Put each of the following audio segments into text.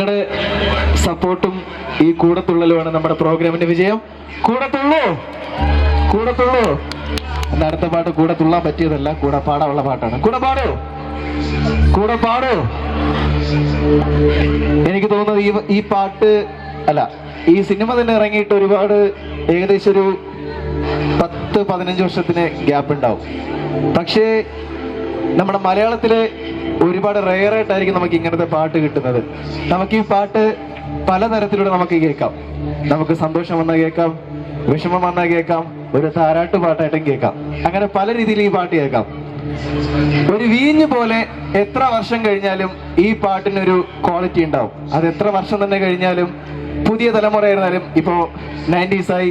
നിങ്ങളുടെ സപ്പോർട്ടും ഈ കൂടത്തുള്ളലുമാണ് നമ്മുടെ പ്രോഗ്രാമിന്റെ വിജയം. കൂടത്തുള്ളൂ. കൂടത്തുള്ളൂ. എന്ന അടുത്ത പാട്ട് കൂടെ തുള്ളാൻ പറ്റിയതല്ല കൂടെ പാടാനുള്ള പാട്ടാണ്. കൂടെ പാടോ കൂടെ പാടോ എനിക്ക് തോന്നുന്നത് ഈ ഈ പാട്ട് അല്ല ഈ സിനിമ തന്നെ ഇറങ്ങിയിട്ട് ഒരുപാട് ഏകദേശം ഒരു പത്ത് പതിനഞ്ച് വർഷത്തിന് ഗ്യാപ്പ് ഉണ്ടാവും പക്ഷേ നമ്മുടെ മലയാളത്തിലെ ഒരുപാട് റെയർ ആയിട്ടായിരിക്കും നമുക്ക് ഇങ്ങനത്തെ പാട്ട് കിട്ടുന്നത്. നമുക്ക് ഈ പാട്ട് പലതരത്തിലൂടെ നമുക്ക് കേൾക്കാം. നമുക്ക് സന്തോഷം വന്നാൽ കേൾക്കാം വിഷമം വന്നാൽ കേൾക്കാം ഒരു താരാട്ട് പാട്ടായിട്ടും കേൾക്കാം. അങ്ങനെ പല രീതിയിൽ ഈ പാട്ട് കേൾക്കാം. ഒരു വീഞ്ഞ് പോലെ എത്ര വർഷം കഴിഞ്ഞാലും ഈ പാട്ടിനൊരു ക്വാളിറ്റി ഉണ്ടാവും. അത് എത്ര വർഷം തന്നെ കഴിഞ്ഞാലും പുതിയ തലമുറ ആയിരുന്നാലും ഇപ്പോ നയന്റീസ് ആയി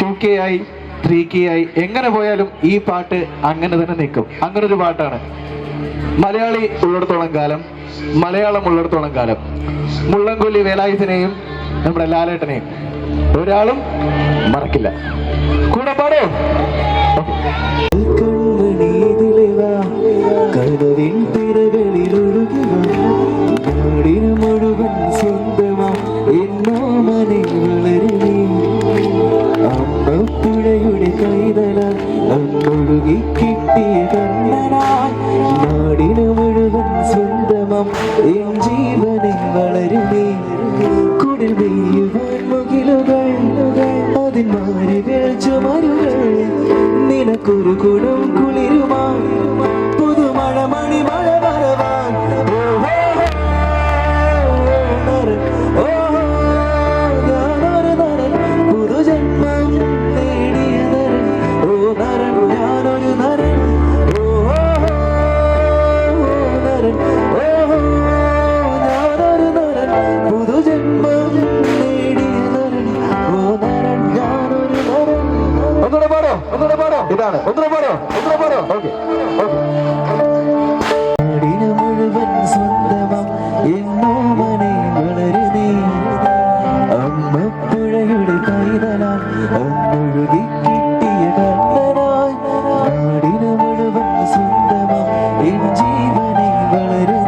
ടു കെ ആയി ത്രീ കെ ആയി എങ്ങനെ പോയാലും ഈ പാട്ട് അങ്ങനെ തന്നെ നിൽക്കും. അങ്ങനെ ഒരു പാട്ടാണ്. മലയാളി ഉള്ളിടത്തോളം കാലം മലയാളം ഉള്ളിടത്തോളം കാലം. മുള്ളംകൊല്ലി വേലായുധനെയും നമ്മുടെ ലാലേട്ടനെയും ഒരാളും മറക്കില്ല. കൂടെ പാടോ. പൂമുകിലുകൾ അതിൻ മാറികൾ ചുമരുകൾ നിനക്കൊരു കുടം കുളിരുമാ പുതുമഴ മണിമഴ വരവാ ആണ്. ഉത്തര പോരോ? ഉത്തര പോരോ? ഓക്കെ. മുഴുവൻ സ്വന്തമാം കണ്ണനായി മുഴുവൻ ജീവനെ വളരെ